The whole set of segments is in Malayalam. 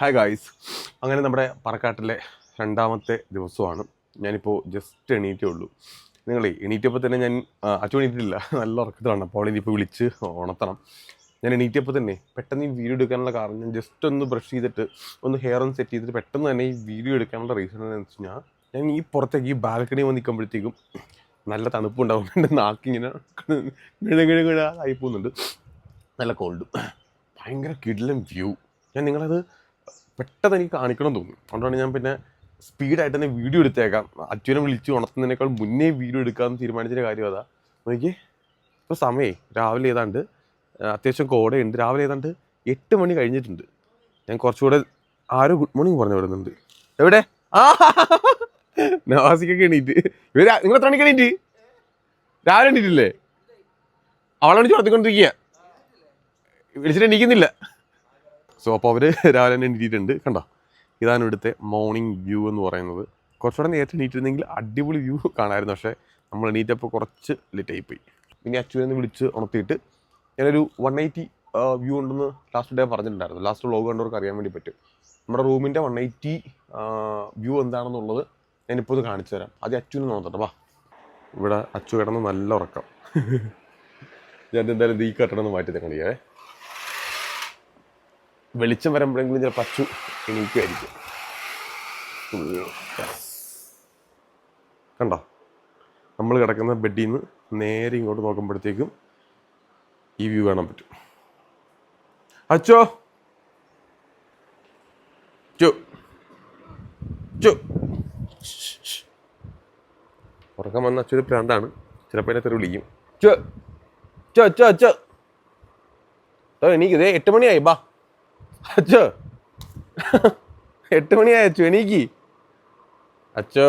ഹായ് ഗായ്സ് അങ്ങനെ നമ്മുടെ പറക്കാട്ടിലെ രണ്ടാമത്തെ ദിവസമാണ്. ഞാനിപ്പോൾ ജസ്റ്റ് എണീറ്റേ ഉള്ളൂ. നിങ്ങളെ എണീറ്റപ്പോൾ തന്നെ ഞാൻ അച്ഛൻ എണീറ്റിട്ടില്ല. നല്ല ഉറക്കത്തിലാണ്. അപ്പോൾ ഇനിയിപ്പോൾ വിളിച്ച് ഉണർത്തണം ഞാൻ എണീറ്റപ്പോൾ തന്നെ പെട്ടെന്ന് ഈ വീഡിയോ എടുക്കാനുള്ള കാരണം ഞാൻ ജസ്റ്റ് ഒന്ന് ബ്രഷ് ചെയ്തിട്ട് ഒന്ന് ഹെയർ ഒന്ന് സെറ്റ് ചെയ്തിട്ട് പെട്ടെന്ന് തന്നെ ഈ വീഡിയോ എടുക്കാനുള്ള റീസൺ എന്താണെന്ന് വെച്ച് കഴിഞ്ഞാൽ ഞാൻ ഈ പുറത്തേക്ക് ഈ ബാൽക്കണി വന്ന് നിൽക്കുമ്പോഴത്തേക്കും നല്ല തണുപ്പുണ്ടാവും എന്റെ നാക്കിങ്ങനെ ആയി പോകുന്നുണ്ട്. നല്ല കോൾഡ് ഭയങ്കര കിടിലം വ്യൂ ഞാൻ നിങ്ങളത് പെട്ടെന്ന് എനിക്ക് കാണിക്കണം തോന്നി അതുകൊണ്ടാണ് ഞാൻ പിന്നെ സ്പീഡായിട്ട് തന്നെ വീഡിയോ എടുത്തേക്കാം. അച്ഛനെ വിളിച്ച് ഉണർത്തുന്നതിനേക്കാൾ മുന്നേ വീഡിയോ എടുക്കാമെന്ന് തീരുമാനിച്ചൊരു കാര്യം അതാ. നോക്കി ഇപ്പോൾ സമയേ. രാവിലെ ഏതാണ്ട് അത്യാവശ്യം കോടയുണ്ട്. രാവിലെ ഏതാണ്ട് എട്ട് മണി കഴിഞ്ഞിട്ടുണ്ട്. ഞാൻ കുറച്ചുകൂടെ ആരോ ഗുഡ് മോർണിംഗ് പറഞ്ഞു വിടുന്നുണ്ട് എവിടെ? ആ നവാസിക്കൊക്കെ എണീറ്റ്. ഇവർ നിങ്ങൾ എത്ര മണിക്ക് എണീറ്റ്? രാവിലെ എണീറ്റില്ലേ? അവളെ വിളിച്ച് ഉണർത്തിക്കൊണ്ടിരിക്കുക വിളിച്ചിട്ട് എണീക്കുന്നില്ല. സോ അപ്പോൾ അവർ രാവിലെ തന്നെ എണീറ്റിട്ടുണ്ട്. കണ്ടോ? ഇതാണ് ഇവിടുത്തെ മോർണിംഗ് വ്യൂ എന്ന് പറയുന്നത്. കുറച്ചുകൂടെ നേരത്തെ എണീറ്റിരുന്നെങ്കിൽ അടിപൊളി വ്യൂ കാണാമായിരുന്നു പക്ഷേ നമ്മൾ എണീറ്റപ്പോൾ കുറച്ച് ലേറ്റായി പോയി ഇനി അച്ഛനെ വിളിച്ച് ഉണർത്തിയിട്ട് ഞാനൊരു വൺ എയ്റ്റി വ്യൂ ഉണ്ടെന്ന് ലാസ്റ്റ് ഡേ പറഞ്ഞിട്ടുണ്ടായിരുന്നു. ലാസ്റ്റ് വ്ലോഗ് കണ്ടവർക്ക് അറിയാൻ വേണ്ടി പറ്റും. നമ്മുടെ റൂമിന്റെ വൺ എയ്റ്റി വ്യൂ എന്താണെന്നുള്ളത് ഞാനിപ്പോൾ ഇത് കാണിച്ചു തരാം. ആദ്യം അച്ഛനെ നോക്കട്ടെ വാ. ഇവിടെ അച്ചു കിടന്ന് നല്ല ഉറക്കം. ഞാൻ എന്തായാലും ഈ കെട്ടണമെന്ന് മാറ്റി തരണിയേ വെളിച്ചം വരുമ്പോഴെങ്കിലും ചില പച്ചു എണീക്കുമായിരിക്കും. കണ്ടോ? നമ്മൾ കിടക്കുന്ന ബെഡിൽ നിന്ന് നേരെ ഇങ്ങോട്ട് നോക്കുമ്പോഴത്തേക്കും ഈ വ്യൂ കാണാൻ പറ്റും. അച്ചോ? ഉറക്കം വന്ന അച്ചൊരു പ്രാന്താണ്. ചിലപ്പോൾ എന്നെ തെറി വിളിക്കും. ചോ ചോ ചോ ചോ എനിക്കിതേ എട്ട് മണിയായി. ബാ. അച്ചോ. എട്ട് മണിയായി അച്ചു എനിക്ക് അച്ചോ.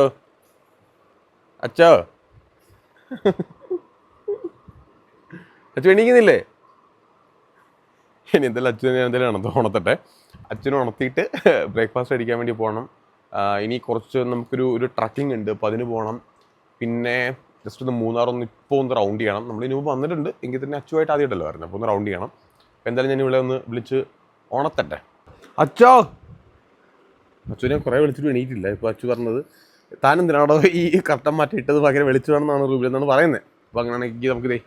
അച്ചോ. അച്ചു എണീക്കുന്നില്ലേ? ഇനി എന്തായാലും അച്ഛനെ എന്തായാലും ഉണർത്ത ഉണർത്തട്ടെ. അച്ഛനെ ഉണർത്തിയിട്ട് ബ്രേക്ക്ഫാസ്റ്റ് അടിക്കാൻ വേണ്ടി പോകണം ഇനി കുറച്ച് നമുക്കൊരു ഒരു ട്രക്കിംഗ് ഉണ്ട്. അപ്പോൾ അതിന് പോകണം പിന്നെ ജസ്റ്റ് ഒന്ന് മൂന്നാറൊന്ന് ഇപ്പോൾ ഒന്ന് റൗണ്ട് ചെയ്യണം. നമ്മൾ ഇനി വന്നിട്ടുണ്ട്. എങ്കിൽ തന്നെ അച്ചുമായിട്ട് ആദ്യമായിട്ടല്ലോ വരുന്നത് അപ്പോൾ ഒന്ന് റൗണ്ട് ചെയ്യണം. എന്തായാലും ഞാൻ ഇവിടെ ഒന്ന് വിളിച്ച് ഉണർത്തട്ടെ അച്ചോ. അച്ഛനെ കുറേ വിളിച്ചിട്ട് എണീറ്റില്ല. ഇപ്പോൾ അച്ചു പറഞ്ഞത് താൻ എന്തിനാണോ ഈ കർട്ടൻ മാറ്റിയിട്ടത് ഭയങ്കര വെളിച്ചു വേണമെന്നാണ് റൂബിൽ എന്നാണ് പറയുന്നത്. അപ്പോൾ അങ്ങനെയാണെങ്കിൽ നമുക്ക് ദേ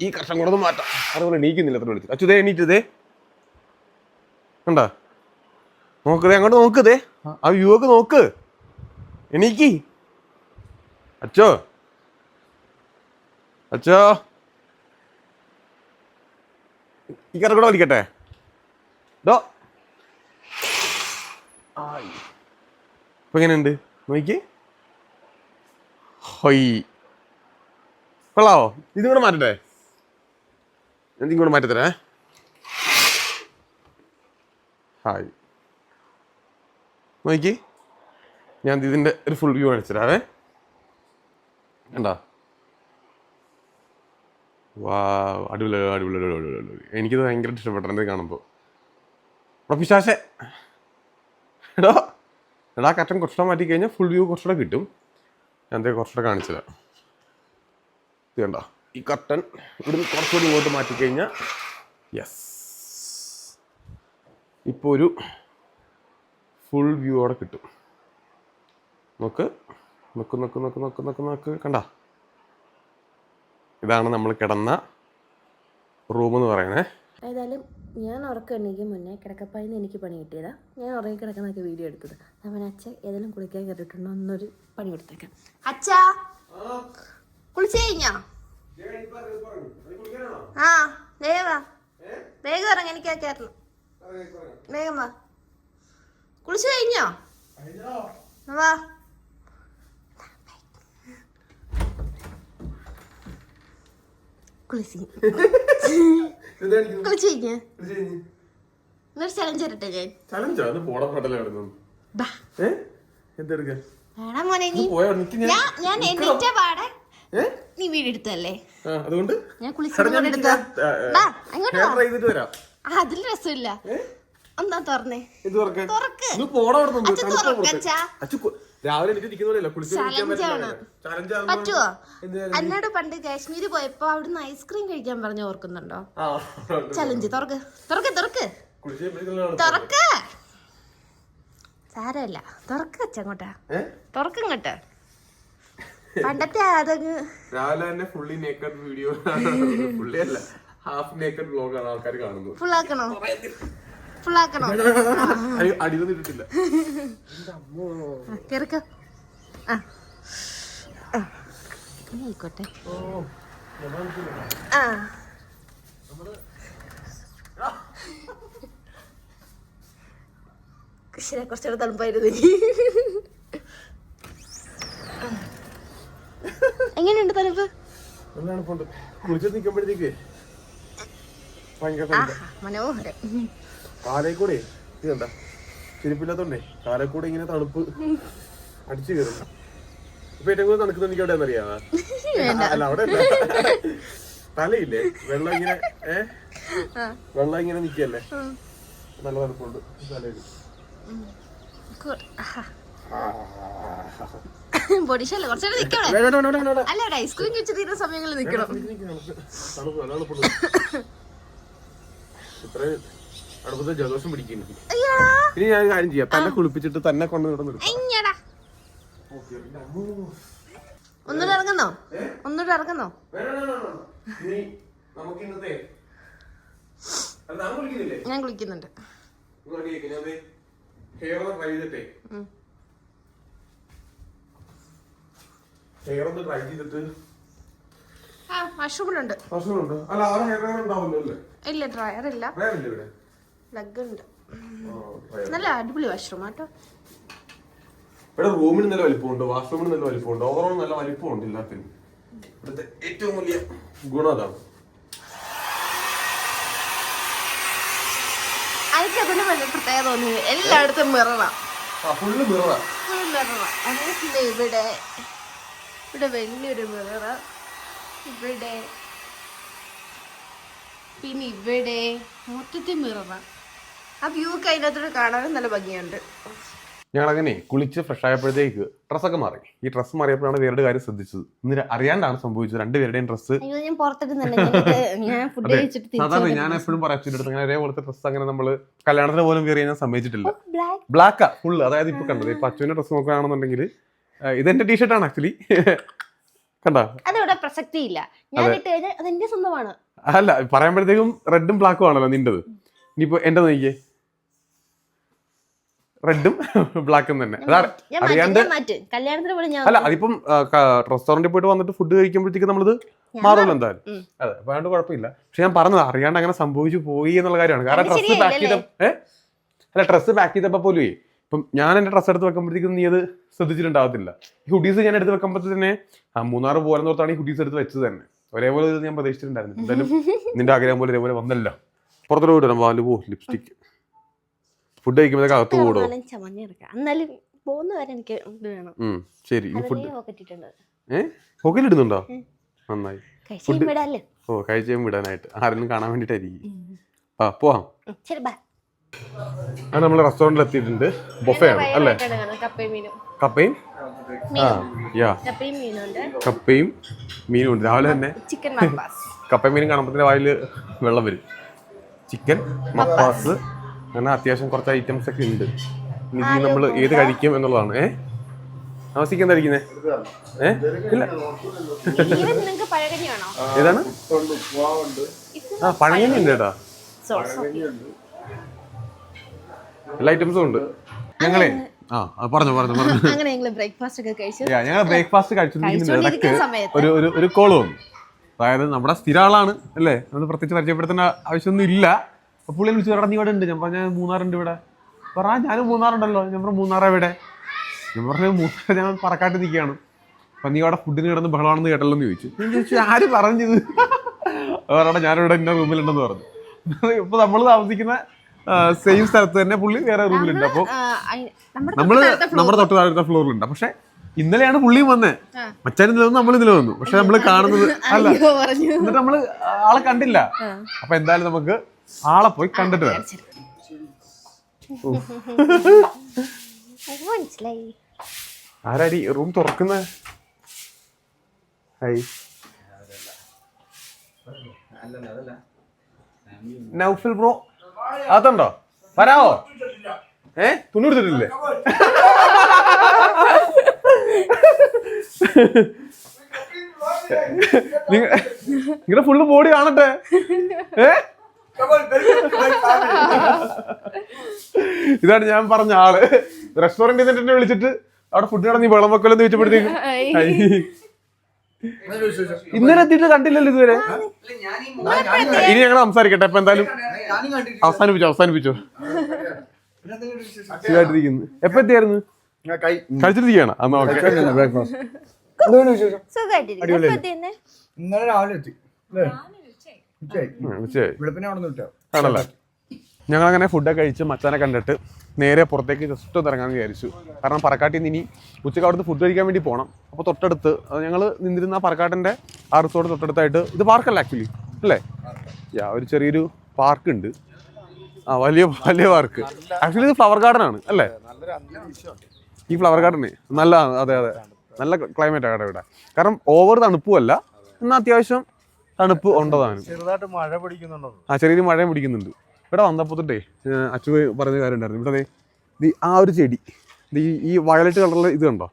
ഈ കർട്ടൻ കൂടെ മാറ്റാം. അതുപോലെ എണീക്കുന്നില്ല അത്ര വിളിച്ചു. അച്ചു ദേ എണീറ്റ് ദേ. കണ്ടാ? നോക്ക് ദേ അങ്ങോട്ട് നോക്ക് ദേ. ആ വ്യൂ ഒക്കെ നോക്ക്. എണീക്കി. അച്ചോ. അച്ചോ. ഈ കറക്കൂടെ കൂടെ വലിക്കട്ടെ? ഡോ ഇപ്പൊ എങ്ങനെയുണ്ട്? നോക്കി. ഹൊയ്. കൊള്ളാവോ? ഇതും കൂടെ മാറ്റട്ടെ. ഞാൻ ഇതും കൂടെ മാറ്റത്തരേ ഹായ്. നോക്കി. ഞാൻ ഇതിന്റെ ഒരു ഫുൾ വ്യൂ കാണിച്ചുതരാവേ കണ്ടോ? വാ അടിപൊളി അടിപൊളി അടിപൊളി അടിപൊളി അടിപൊളി. എനിക്കിത് ഭയങ്കര ഇഷ്ടപ്പെട്ടത് കാണുമ്പോൾ എടാ പിശാശെ. എടാ എടാ കറ്റൻ കുറച്ചുകൂടെ മാറ്റി കഴിഞ്ഞാൽ ഫുൾ വ്യൂ കുറച്ചുകൂടെ കിട്ടും. ഞാൻ എന്തേ കുറച്ചുകൂടെ കാണിച്ചത് ഇത് കണ്ടോ? ഈ കർട്ടൻ ഇവിടുന്ന് കുറച്ചുകൂടി ഇങ്ങോട്ട് മാറ്റി കഴിഞ്ഞാൽ യെസ് ഇപ്പോൾ ഒരു ഫുൾ വ്യൂ അവിടെ കിട്ടും. നോക്ക് നോക്ക് നോക്ക് നോക്ക് നോക്ക് നോക്ക് നോക്ക് കണ്ട? ഇതാണ് നമ്മൾ കിടന്ന റൂം എന്ന് പറയണേ ഏതായാലും ഞാൻ ഉറക്കം എണീക്കും മുന്നേ കിടക്കപ്പായിന്ന് എനിക്ക് പണി കിട്ടിയതാ. ഞാൻ ഉറങ്ങി കിടക്കുന്നൊക്കെ വീഡിയോ എടുത്തത്. അവൻ അച്ഛൻ ഏതെങ്കിലും കുളിക്കാൻ കയറിയിട്ടുണ്ടോ? എന്നൊരു പണി കൊടുത്തേക്കാം. അച്ഛാ കുളിച്ചു കഴിഞ്ഞോ? ആ വേഗം വേഗം ഇറങ്ങി എനിക്ക് കയറണം. വേഗം വാ. കുളിച്ചു കഴിഞ്ഞോ? വാ. കുളിച്ച്. ചലഞ്ച് തരട്ടെ ഞാൻ. ചലഞ്ചോ അത് പോടാ പാട്ടല്ലേ കിടന്നു. ബാ. ഏ? എന്തെടുക്കാൻ ഞാൻ എണീറ്റ പാടെ നീ വീട് എടുത്തല്ലേ ആ, അതുകൊണ്ട്? ഞാൻ ആ, അതിൽ രസമില്ല? എന്താ തുറന്നേ? തുറക്ക്. ഒന്ന് തുറക്ക് രാവിലെ എനിക്ക്. ചലഞ്ച് പറ്റുവോ? എന്നോട് പണ്ട് കാശ്മീര് പോയപ്പോ അവിടുന്ന് ഐസ്ക്രീം കഴിക്കാൻ പറഞ്ഞു ഓർക്കുന്നുണ്ടോ? ചലഞ്ച് തുറക്ക്. തുറക്ക് തുറക്ക്. തുറക്ക്. സാരല്ല തുറക്ക് അങ്ങോട്ടാ. ഏ? തുറക്കങ്ങോട്ട് പണ്ടത്തെ അതങ്ങ് രാവിലെ തന്നെ ഫുള്ളി നേക്കഡ് വീഡിയോ ഫുള്ളി അല്ല ഹാഫ് നേക്കഡ് വ്ലോഗാണ് ആൾക്കാർ കാണുന്നത്. ഫുള്ളാക്കണോ ഫുള്ളാക്കണോ അടിയൊന്നും ഇട്ടിട്ടില്ല. കേറിക്കോ. ആ. ആയിക്കോട്ടെ. ആ. ശരി കുറച്ചുകൂടെ തണുപ്പായിരുന്നു. എങ്ങനെയുണ്ട് തണുപ്പാ. മനോഹരം. കാലേ കൂടെ ഇത് കണ്ട ചെരുപ്പില്ലാത്തോണ്ടേ കാലേ കൂടെ ഇങ്ങനെ തണുപ്പ് അടിച്ചു കയറും. ഇപ്പൊ ഏറ്റവും കൂടുതൽ തണുക്കുന്നത് എനിക്ക് എവിടെയാന്ന് അറിയാമോ അല്ല അവിടെ തലയില്ലേ? വെള്ളം ഇങ്ങനെ ഏ? വെള്ളം ഇങ്ങനെ നിക്കല്ലേ നല്ല തണുപ്പുണ്ട്. തലയിൽ. നിക്കണേ വേണ്ട. അല്ല ഐസ്ക്രീം കഴിച്ച് തീരുന്ന സമയങ്ങളിൽ നിക്കണം? അടുപ്പത്തെ ജലദോഷം പിടിക്കുന്നു അയ്യാ. ഇനി ഞാൻ കാര്യം ചെയ്യാം. തന്നെ കുളിപ്പിച്ചിട്ട് തന്നെ കൊണ്ട് ഇവിടെ ഒന്നുകൂടെ ഇറങ്ങുന്നോ? ഒന്നുകൂടെ ഇറങ്ങുന്നോ? ഞാൻ കുളിക്കുന്നുണ്ട്. ഹെയർ ഒന്ന് ട്രൈ ചെയ്തിട്ട്. മഷ്റൂമിലുണ്ട് അല്ല ആ ഹെയർ ഡ്രയർ ഇല്ല ഡ്രയർ ഇല്ല. ഡ്രയർ ഇല്ലേ ഇവിടെ. ഉണ്ട് നല്ല അടിപൊളി വാഷ്റൂം കേട്ടോ ഇവിടെ റൂമിന് നല്ല വലിപ്പമുണ്ട് വാഷ്റൂമിന് നല്ല വലിപ്പമുണ്ട്. ഓവറോൾ നല്ല വലിപ്പമുണ്ട് എല്ലാത്തിനും. ഇവിടുത്തെ ഏറ്റവും വലിയ ഗുണം അതാണ്. പ്രത്യേകത എല്ലായിടത്തും മിററാ ഫുള്ള് മിററാ ഫുൾ മിററാ ഇവിടെ ഇവിടെ വലിയൊരു മിററ ഇവിടെ പിന്നെ ഇവിടെ മൊത്തത്തിൽ മിററാ ആ വ്യൂ ഒക്കെ അതിനകത്തോട് കാണാനും നല്ല ഭംഗിയുണ്ട്. ഞങ്ങൾ അങ്ങനെ കുളിച്ച് ഫ്രഷ് ആയപ്പോഴത്തേക്ക് ഡ്രസ്സൊക്കെ മാറി. ഈ ഡ്രസ്സ് മാറിയപ്പോഴാണ് വേറൊരു കാര്യം ശ്രദ്ധിച്ചത്. ഇന്ന് അറിയാണ്ടാണ് സംഭവിച്ചത്. രണ്ടുപേരുടെയും ഡ്രസ്സ് സാധാരണ ഞാൻ എപ്പോഴും പറയാം അടുത്ത് അങ്ങനെ ഒരേപോലത്തെ ഡ്രസ്സ് അങ്ങനെ നമ്മൾ കല്യാണത്തിന് പോലും കയറി ഞാൻ സമ്മതിച്ചിട്ടില്ല. ബ്ലാക്ക് ബ്ലാക്കാ ഫുള്ള് അതായത് ഇപ്പൊ കണ്ടത് ഇപ്പൊ അച്ഛന്റെ ഡ്രസ്സ് നോക്കുകയാണെന്നുണ്ടെങ്കിൽ ഇതെന്റെ ടീഷർട്ടാണ് ആക്ച്വലി കണ്ട? അതിവിടെ പ്രസക്തി ഇല്ല ഞാൻ അതെന്റെ സ്വന്തമാണ്. അല്ല പറയുമ്പോഴത്തേക്കും റെഡും ബ്ലാക്കും ആണല്ലോ നിന്റത് ഇനിയിപ്പോ എന്റെ നോക്കിയേ റെഡും ബ്ലാക്കും തന്നെ. അറിയാണ്ട് അല്ല അതിപ്പം റെസ്റ്റോറന്റിൽ പോയിട്ട് വന്നിട്ട് ഫുഡ് കഴിക്കുമ്പോഴത്തേക്ക് നമ്മളിത് മാറുമല്ലോ എന്തായാലും. അതെ അപ്പൊ അതുകൊണ്ട് കുഴപ്പമില്ല. പക്ഷെ ഞാൻ പറഞ്ഞത് അറിയാണ്ട് അങ്ങനെ സംഭവിച്ചു പോയി എന്നുള്ള കാര്യമാണ്. കാരണം ഡ്രസ്സ് പാക്ക്? ചെയ്ത അല്ല ഡ്രസ്സ് പാക്ക് ചെയ്തപ്പോ പോലും ഇപ്പം ഞാൻ എന്റെ ഡ്രസ്സ് എടുത്ത് വെക്കുമ്പോഴത്തേക്കും നീ അത് ശ്രദ്ധിച്ചിട്ടുണ്ടാവത്തില്ല. ഈ ഹുഡീസ് ഞാൻ എടുത്ത് വെക്കുമ്പോൾ തന്നെ ആ മൂന്നാറ് പോലെ തോർത്താണ് ഈ ഹുഡീസ് എടുത്ത് വെച്ചത് തന്നെ. ഒരേപോലെ ഇത് ഞാൻ പ്രതീക്ഷിച്ചിട്ടുണ്ടായിരുന്നു എന്തായാലും നിന്റെ ആഗ്രഹം പോലെ ഒരേപോലെ വന്നല്ലോ. പുറത്തോട്ട് വിടണം വാൽ പോ ലിപ്സ്റ്റിക് ഫുഡ് കഴിക്കുമ്പോഴത്തേക്ക് അകത്ത് കൂടോ? എന്നാലും പോകുന്ന വരെ എനിക്ക് ഇത് വേണം. ഉം ശരി. ഇനി ഫുഡ് പോക്കറ്റിട്ടുണ്ട് ഏ? നന്നായി. കഴിച്ചു വിടാല്ലേ? ഓ കഴിച്ചും വിടാനായിട്ട്. ആരെങ്കിലും കാണാൻ വേണ്ടിട്ടായിരിക്കും ആ പോവാം. ഉം, ശരി ബൈ നമ്മൾ റെസ്റ്റോറന്റിൽ എത്തിയിട്ടുണ്ട്. ബൊഫേ ആണ് അല്ലേ? കപ്പയും മീനും. കപ്പയും? ആ യാ. കപ്പയും മീനും ഉണ്ട്. കപ്പയും മീനും ഉണ്ട്. രാവിലെ തന്നെ ചിക്കൻ മപ്പാസ് കപ്പയും മീനും കാണുമ്പോൾ വായിൽ വെള്ളം വരും. ചിക്കൻ മപ്പാസ് അങ്ങനെ അത്യാവശ്യം കുറച്ച് ഐറ്റംസ് ഒക്കെ ഉണ്ട്. ഇനി നമ്മൾ ഏത് കഴിക്കും എന്നുള്ളതാണ്. ഏ? എന്താ കഴിക്കുന്നേ ഏ? ഇല്ല. ഏതാണ്? ആ പഴങ്കഞ്ഞി ഉണ്ട് കേട്ടാ. എല്ലാ ഐറ്റംസും ഉണ്ട്. ഞങ്ങളെ ആ പറഞ്ഞു പറഞ്ഞു പറഞ്ഞു. അങ്ങനെ ഞങ്ങൾ ബ്രേക്ക്ഫാസ്റ്റ് ഒക്കെ കഴിച്ചു. ഞങ്ങൾ ബ്രേക്ക്ഫാസ്റ്റ് ഒരു ഒരു ഒരു കോൾ വന്നു. അതായത് നമ്മുടെ സ്ഥിര ആളാണ് അല്ലേ? നമ്മൾ പ്രത്യേകിച്ച് പരിചയപ്പെടുത്തേണ്ട ആവശ്യമൊന്നും ഇല്ല. അപ്പൊ പുള്ളി വിളിച്ചു പറഞ്ഞ നീ ഇവിടെ ഉണ്ട്. ഞാൻ പറഞ്ഞ മൂന്നാറുണ്ട് ഇവിടെ. പറ ഞാനും മൂന്നാറുണ്ടല്ലോ. ഞാൻ പറഞ്ഞു മൂന്നാറാ ഇവിടെ. ഞാൻ പറഞ്ഞു മൂന്നാർ ഞാൻ പറക്കാട്ട് നിൽക്കുകയാണ് അപ്പൊ നീ അവിടെ ഫുഡിന് കിടന്ന് ബഹളമാണെന്ന് കേട്ടല്ലോ എന്ന് ചോദിച്ചു. ഞാൻ ചോദിച്ചു ആര് പറഞ്ഞത്? അവരുടെ ഞാനിവിടെ എന്റെ റൂമിലുണ്ടെന്ന് പറഞ്ഞു. ഇപ്പൊ നമ്മൾ താമസിക്കുന്ന സെയിം സ്ഥലത്ത് തന്നെ പുള്ളി വേറെ റൂമിലുണ്ട് അപ്പോൾ നമ്മൾ. നമ്മുടെ തൊട്ട് താഴത്തെ ഫ്ലോറിലുണ്ട് പക്ഷെ ഇന്നലെയാണ് പുള്ളിയും വന്നേ. ആ. മച്ചാൻ ഇന്നലെ വന്നു നമ്മൾ ഇന്നലെ വന്നു. പക്ഷെ നമ്മൾ കാണുന്നത് അല്ല. എന്നിട്ട് നമ്മൾ ആളെ കണ്ടില്ല. അപ്പൊ എന്തായാലും നമുക്ക് ആളെ പോയി കണ്ടിട്ട് വരാം. മനസ്സിലായി ആരാടി? റൂം തുറക്കുന്ന? ഹൈ നൗഫിൽ ബ്രോ അതുണ്ടോ വരാവോ? ഏ? തുണി എടുത്തിട്ടില്ലേ? നിങ്ങളുടെ ഫുള്ള് ബോഡി കാണട്ടെ. ഏ? ഇതാണ് ഞാൻ പറഞ്ഞ ആൾ. റെസ്റ്റോറന്റിൽ നിന്ന് എന്നെ വിളിച്ചിട്ട് അവിടെ ഫുഡ് നീ വെള്ളം വെക്കലെന്ന് ചോദിച്ചപ്പോഴത്തേക്കും ഇന്നലെ എത്തിയിട്ട് കണ്ടില്ലല്ലോ ഇതുവരെ. ഇനി ഞങ്ങൾ സംസാരിക്കട്ടെ അപ്പൊ എന്തായാലും അവസാനിപ്പിച്ചോ അവസാനിപ്പിച്ചോ. സുഖമായിട്ടിരിക്കുന്നു എപ്പോ എത്തിയായിരുന്നു? ഓക്കെ? ഇന്നലെ രാവിലെ എത്തി ആണല്ലേ? ഞങ്ങൾ അങ്ങനെ ഫുഡൊക്കെ കഴിച്ച് മച്ചാനെ കണ്ടിട്ട് നേരെ പുറത്തേക്ക് ജസ്റ്റ് ഒന്ന് ഇറങ്ങാൻ വിചാരിച്ചു. കാരണം പറക്കാട്ടിൽ നിന്ന് ഇനി ഉച്ചയ്ക്ക് അവിടുന്ന് ഫുഡ് കഴിക്കാൻ വേണ്ടി പോകണം അപ്പോൾ തൊട്ടടുത്ത് ഞങ്ങൾ നിന്നിരുന്ന ആ പറക്കാട്ടിന്റെ ആ റിസോർട്ട് തൊട്ടടുത്തായിട്ട് ഇത് പാർക്കല്ല ആക്ച്വലി അല്ലേ? യാ ഒരു ചെറിയൊരു പാർക്ക് ഉണ്ട്. ആ വലിയ വലിയ പാർക്ക് ആക്ച്വലി ഇത് ഫ്ലവർ ഗാർഡൻ ആണ് അല്ലേ? ഈ ഫ്ലവർ ഗാർഡന് നല്ല അതെ അതെ. നല്ല ക്ലൈമറ്റ് ആണ് ഇവിടെ. കാരണം ഓവർ തണുപ്പുമല്ല എന്നാൽ അത്യാവശ്യം തണുപ്പ് ഉണ്ടതാണ് ചെറുതായിട്ട് മഴ പിടിക്കുന്നുണ്ടോ? ആ ചെറിയൊരു മഴയും പിടിക്കുന്നുണ്ട്. ഇവിടെ വന്നപ്പോൾ തൊട്ടേ അച്ചു പറഞ്ഞ കാര്യം ഉണ്ടായിരുന്നു ഇവിടെ ദേ ആ ഒരു ചെടി. ഈ ഈ വയലറ്റ് കളറിൽ ഇത് കണ്ടോ?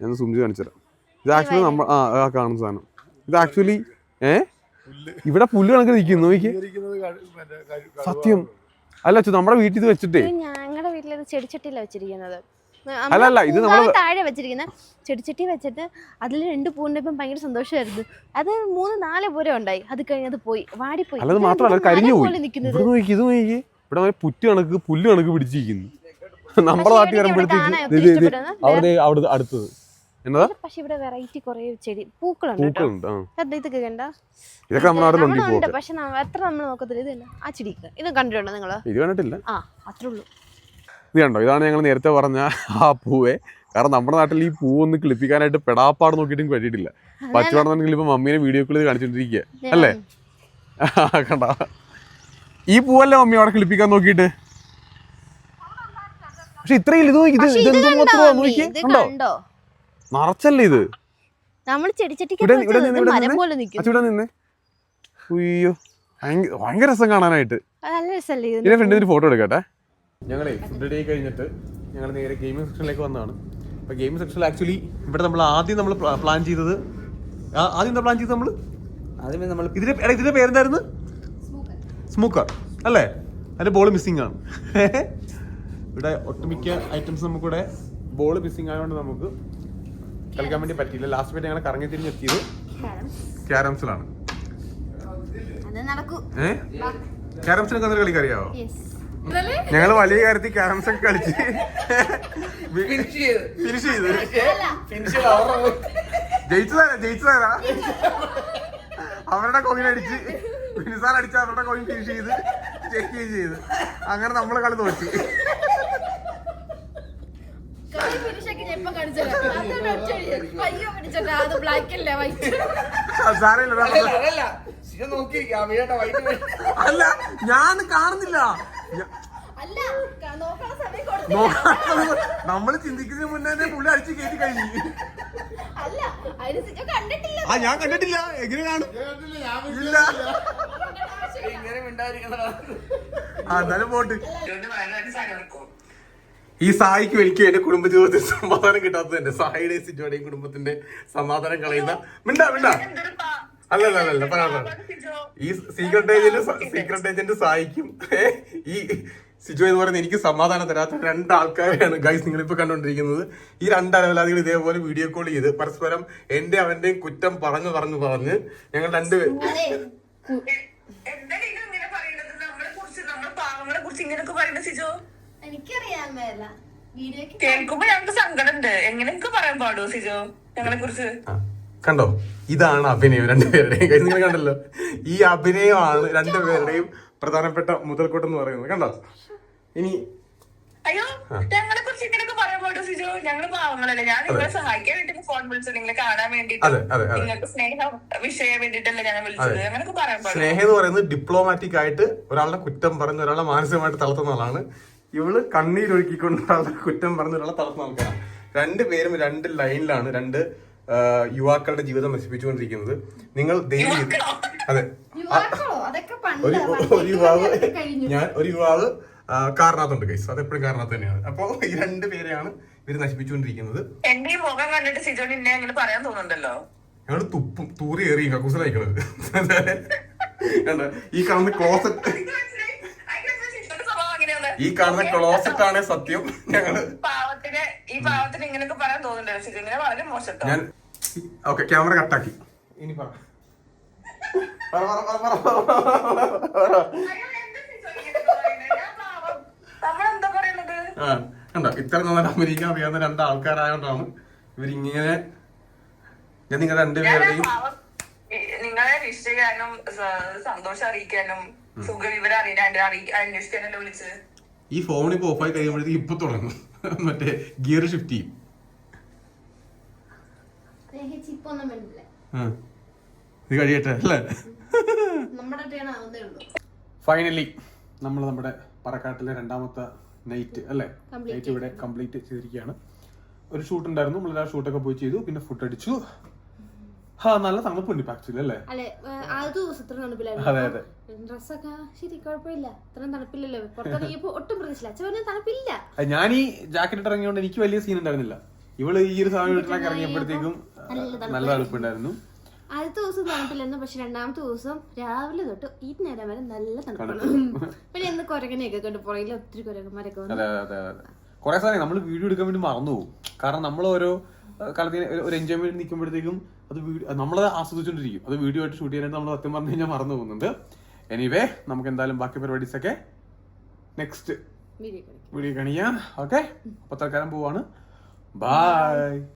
ഞാൻ സൂം ചെയ്ത് കാണിച്ചുതരാം ഇത് ആക്ച്വലി നമ്മൾ ആ ആ കാണുന്ന സാധനം. ഇത് ആക്ച്വലി ഏ? ഇവിടെ പുല്ല് കണക്ക് നിൽക്കുന്നു നോക്കി സത്യം. അല്ല അച്ചു നമ്മുടെ വീട്ടിൽ ഇത് വെച്ചിട്ടേ. ഞങ്ങളുടെ വീട്ടിലത് ചെടിച്ചട്ടിയിലാണ് വെച്ചിരിക്കുന്നത്. അല്ല, അല്ല, ഇത് നമ്മൾ താഴെ വെച്ചിരിക്കുന്ന. ചെടിച്ചട്ടി വെച്ചിട്ട് അതിൽ രണ്ട് പൂണ്ടപ്പം ഭയങ്കര സന്തോഷമായിരുന്നു. അത് മൂന്ന് നാല് പൂരം ഉണ്ടായി. അത് കഴിഞ്ഞ് അത് പോയി. വാടിപ്പോയി. അല്ലത് മാത്രമല്ല കരിഞ്ഞു പോയി. നോക്കി ഇത് നോക്കി. ഇവിടെ പുറ്റ് കണക്ക് പുല്ല് കണക്ക് പിടിച്ചിരിക്കുന്നു. നമ്മുടെ പക്ഷേ നാട്ടിൽ വരുമ്പോഴത്തേക്ക് അവിടെ അവിടെ അടുത്തത്. എന്നതാ? പക്ഷെ ഇവിടെ വെറൈറ്റി കുറെ ചെടി പൂക്കളുണ്ട് ഇതൊക്കെ കണ്ട? ഇതൊക്കെ നമ്മുടെ നാട്ടിലുണ്ട് പക്ഷെ എത്ര നമ്മൾ നോക്കത്തില്ല. ഇത് ആ ചെടിക്ക് ഇത് കണ്ടിട്ടുണ്ടോ നിങ്ങൾ ഇത് കണ്ടിട്ടില്ല. ആ അത്രേ ഉള്ളൂ. ഇത് കണ്ടോ? ഇതാണ് ഞങ്ങൾ നേരത്തെ പറഞ്ഞ ആ പൂവേ. കാരണം നമ്മുടെ നാട്ടിൽ ഈ പൂവൊന്ന് ക്ലിപ്പിക്കാനായിട്ട് പെടാപ്പാട് നോക്കിയിട്ടും കഴിയിട്ടില്ല പച്ചവടന്നെങ്കിൽ ഇപ്പൊ മമ്മീനെ വീഡിയോ കോളിൽ കാണിച്ചോണ്ടിരിക്കുക അല്ലേ? കണ്ട? ഈ പൂവല്ലേ മമ്മി അവിടെ ക്ലിപ്പിക്കാൻ നോക്കിയിട്ട്? പക്ഷെ ഇത്രയും ഇത് നോക്കി ഇത് മമ്മി? നോക്കി കണ്ടോ? നിറച്ചല്ലേ ഇത്? നമ്മൾ ഇവിടെ നിന്ന് ഉയ്യോ. ഭയങ്കര രസം കാണാനായിട്ട്. ഇതിന്റെ ഫ്രണ്ടിൽ ഒരു ഫോട്ടോ എടുക്കട്ടെ. ഞങ്ങളെ ഫുഡ് ഡേ കഴിഞ്ഞിട്ട് ഞങ്ങൾ നേരെ ഗെയിമിംഗ് സെക്ഷനിലേക്ക് വന്നതാണ്. അപ്പോൾ ഗെയിമിംഗ് സെക്ഷനിൽ ആക്ച്വലി ഇവിടെ നമ്മൾ ആദ്യം നമ്മൾ പ്ലാൻ ചെയ്തത് ആദ്യം എന്താ പ്ലാൻ ചെയ്തത് നമ്മൾ ആദ്യമേ നമ്മൾ ഇതിന്റെ എടാ ഇതിന്റെ പേരെന്തായിരുന്നു? സ്മൂക്കർ അല്ലേ? അതിന്റെ ബോൾ മിസ്സിംഗ് ആണ്. ഇവിടെ ഒട്ടുമിക്ക ഐറ്റംസ് നമുക്കിവിടെ ബോൾ മിസ്സിംഗ് ആയതുകൊണ്ട് നമുക്ക് കളിക്കാൻ വേണ്ടി പറ്റിയില്ല. ലാസ്റ്റ് പേര് ഞങ്ങൾ കറങ്ങി തിരിഞ്ഞെത്തിയത് ക്യാരംസിലാണ് ഏഹ് ക്യാരംസിനൊക്കെ കളിക്കറിയാവോ യെസ് ഞങ്ങൾ വലിയ കാര്യത്തിൽ ക്യാരംസ് ഒക്കെ കളിച്ച് ഫിനിഷ് ചെയ്ത്. ജയിച്ചതാരാ? ജയിച്ചതാരാ? അവരുടെ കോയിൻ അടിച്ച്. മിനിസാർ അടിച്ച് അവരുടെ കോയിൻ ഫിനിഷ് ചെയ്ത് ചെക്ക് ചെയ്ത് അങ്ങനെ നമ്മളെ കളി തോറ്റി. അല്ല ഞാൻ കാണുന്നില്ല. നമ്മൾ ചിന്തിക്കുന്നതിന് മുന്നേ തന്നെ പുള്ളി അടിച്ച് കയറ്റി കഴിഞ്ഞു. ആ ഞാൻ കണ്ടിട്ടില്ല. എങ്ങനെ കാണും? ഇല്ല. ആ എന്നാലും പോട്ട്. ഈ സായിക്ക് എനിക്ക് എന്റെ കുടുംബ ജീവിതത്തിൽ സമാധാനം കിട്ടാത്തത് എന്റെ സായിയുടെ സിജോടെയും കുടുംബത്തിന്റെ സമാധാനം കളയുന്ന മിണ്ടാ മിണ്ടാ. അല്ലല്ല അല്ലല്ല പറയാ. ഈ സീക്രട്ട് ഏജന്റ് സീക്രട്ട് ഏജന്റ് സഹായിക്കും ഈ സിജു എന്ന് പറയുന്നത് എനിക്ക് സമാധാനം തരാത്ത രണ്ട് ആൾക്കാരെയാണ് ഗൈസ് നിങ്ങൾ ഇപ്പൊ കണ്ടുകൊണ്ടിരിക്കുന്നത് ഈ രണ്ട് അലവലാദികൾ ഇതേപോലെ വീഡിയോ കോൾ ചെയ്ത് പരസ്പരം എന്റെ അവന്റെയും കുറ്റം പറഞ്ഞു പറഞ്ഞു പറഞ്ഞ് ഞങ്ങൾ രണ്ട് എന്താണ് ഇത് ഇങ്ങനെ പറയുന്നത് നമ്മളെ കുറിച്ച് നമ്മൾ പാവങ്ങളെ കുറിച്ച് ഇങ്ങനെയൊക്കെ പറയുന്നത് സിജോ? എനിക്കറിയാൻ മേല. വീഡിയോക്ക് കേൾക്കുമ്പോ ഞങ്ങൾക്ക് സങ്കടമുണ്ട് എങ്ങനെയൊക്കെ പറയാൻ പാടുമോ സിജോ ഞങ്ങളെ കുറിച്ച്? കണ്ടോ? ഇതാണ് അഭിനയം രണ്ടുപേരുടെയും നിങ്ങൾ കണ്ടല്ലോ? ഈ അഭിനയമാണ് രണ്ടുപേരുടെയും പ്രധാനപ്പെട്ട മുതൽക്കൂട്ടം എന്ന് പറയുന്നത്. കണ്ടോ? ഇനി അയ്യോ ഞങ്ങളെ കുറിച്ച് ഇങ്ങനെയൊക്കെ പറയാൻ പാടുമോ സിജോ. ഞങ്ങൾ പാവങ്ങളല്ലേ. ഞാൻ നിങ്ങളെ സഹായിക്കാൻ വേണ്ടി ഫോൺ വിളിച്ചത്. നിങ്ങളെ കാണാൻ വേണ്ടിട്ട് നിങ്ങൾക്ക് സ്നേഹം വിഷയം വേണ്ടിട്ടല്ലേ ഞാൻ വിളിച്ചത്. അങ്ങനെയൊക്കെ പറയാൻ സ്നേഹം എന്ന് പറയുന്നത് ഡിപ്ലോമാറ്റിക് ആയിട്ട് ഒരാളുടെ കുറ്റം പറഞ്ഞ് ഒരാളെ മാനസികമായിട്ട് തളർത്തുന്ന ആളാണ്. ഇവൾ കണ്ണീരൊഴുക്കിക്കൊണ്ട് ഒരാളുടെ കുറ്റം പറഞ്ഞ് ഒരാളെ തളർത്തുന്ന ആൾക്കാരാണ്. രണ്ടുപേരും രണ്ട് ലൈനിലാണ് രണ്ട് യുവാക്കളുടെ ജീവിതം നശിപ്പിച്ചുകൊണ്ടിരിക്കുന്നത് നിങ്ങൾ ദൈവം അതെ. യുവാക്കളോ? അതൊക്കെ പണ്ട് ഒരു ഒരു യുവാവ് ഞാൻ ഒരു യുവാവ് കാരണാത്തുണ്ട് കൈസ് അത് എപ്പോഴും കാരണത്ത് തന്നെയാണ്. അപ്പൊ ഈ രണ്ട് പേരെയാണ് ഇവർ നശിപ്പിച്ചുകൊണ്ടിരിക്കുന്നത്. എന്റെ ഈ മുഖം കണ്ടിട്ട് സിജോ നിന്നെ അങ്ങനെ പറയാൻ തോന്നുന്നുണ്ടല്ലോ. ഞങ്ങൾ തുപ്പും തൂറി ഏറി കക്കൂസലയക്കണത് കണ്ടോ ഈ കാണുന്ന ക്ലോസറ്റ്. ഈ കാണുന്ന ക്ലോസറ്റ് ആണ് സത്യം. ഞങ്ങൾ പാവത്തിന് ഈ പാവത്തിന് ഇങ്ങനെയൊക്കെ പറയാൻ തോന്നുന്നുണ്ട് ഇങ്ങനെ വളരെ മോശം ഞാൻ ഓക്കെ ക്യാമറ കട്ടാക്കി. ഇനി പറ. കണ്ടോ? ഇത്ര നന്നായിട്ട് അമേരിക്ക അറിയാവുന്ന രണ്ട് ആൾക്കാരായോണ്ടാണ് ഇവരിങ്ങനെ ഞാൻ നിങ്ങൾ രണ്ടുപേരുടെയും ഈ- നിങ്ങളെ സന്തോഷം അറിയിക്കാനും സുഖവിവരം അറിയാൻ അന്വേഷിക്കാനല്ലോ വിളിച്ചത്? ഈ ഫോൺ ഇപ്പൊ ഓഫായി കഴിയുമ്പോഴത്തേക്ക് ഇപ്പൊ തുടങ്ങും. മറ്റേ ഗിയർ ഷിഫ്റ്റ് ചെയ്യും. ഇത് കഴിയട്ടെ അല്ലേ? ഫൈനലി നമ്മൾ നമ്മുടെ പറക്കാട്ടിലെ രണ്ടാമത്തെ നൈറ്റ് അല്ലേ? നൈറ്റ് ഇവിടെ കംപ്ലീറ്റ് ചെയ്തിരിക്കുകയാണ്. ഒരു ഷൂട്ട് ഉണ്ടായിരുന്നു. നമ്മൾ ആ ഷൂട്ടൊക്കെ പോയി ചെയ്തു. പിന്നെ ഫുഡ് അടിച്ചു. ഹാ നല്ല തണുപ്പുണ്ട് ഇപ്പൊ ആക്ച്വലി അല്ലേ? അല്ലെ ആദ്യത്തെ ദിവസം ഇത്ര അതെ തണുപ്പില്ലായിരുന്നു അതെ ഡ്രസ്സൊക്കെ ശരി കുഴപ്പമില്ല. ഇത്രയും തണുപ്പില്ലല്ലോ. പുറത്തിറങ്ങിയപ്പോ ഒട്ടും പ്രതീക്ഷില്ല അച്ഛൻ തണുപ്പില്ല. ഞാൻ ഈ ജാക്കറ്റ് ഇട്ട് ഇറങ്ങിയോണ്ട് എനിക്ക് വലിയ സീൻ ഉണ്ടായിരുന്നില്ല. ഇവൾ ഈ ഒരു സാധനം വീട്ടിലേക്ക് ഇറങ്ങിയപ്പോഴത്തേക്കും നല്ല തണുപ്പുണ്ടായിരുന്നു. ആദ്യത്തെ ദിവസം തണുപ്പില്ലായിരുന്നു പക്ഷെ രണ്ടാമത്തെ ദിവസം രാവിലെ തൊട്ട് ഈ നേരം വരെ നല്ല തണുപ്പാണ്. പിന്നെ ഇന്ന് കുരങ്ങനെയൊക്കെ കണ്ടു പുറകിൽ ഒത്തിരി കുരങ്ങന്മാരൊക്കെ വന്നു. കുറെ സാധനം നമ്മൾ വീഡിയോ എടുക്കാൻ വേണ്ടി മറന്നു പോകും. കാരണം നമ്മൾ ഓരോ അഹ് കാലത്തിന് ഒരു- എൻജോയ്മെന്റ് നിൽക്കുമ്പോഴത്തേക്കും അത് വീഡിയോ നമ്മൾ ആസ്വദിച്ചുകൊണ്ടിരിക്കും. അത് വീഡിയോ ആയിട്ട് ഷൂട്ട് ചെയ്യാനായിട്ട് നമ്മൾ സത്യം പറഞ്ഞു കഴിഞ്ഞാൽ മറന്നു പോകുന്നുണ്ട്. എനിവേ നമുക്ക് എന്തായാലും ബാക്കി പരിപാടീസ് ഒക്കെ നെക്സ്റ്റ് വീഡിയോ കാണിക്കാം ഓക്കെ അപ്പൊ തൽക്കാലം പോവാണ്. ബൈ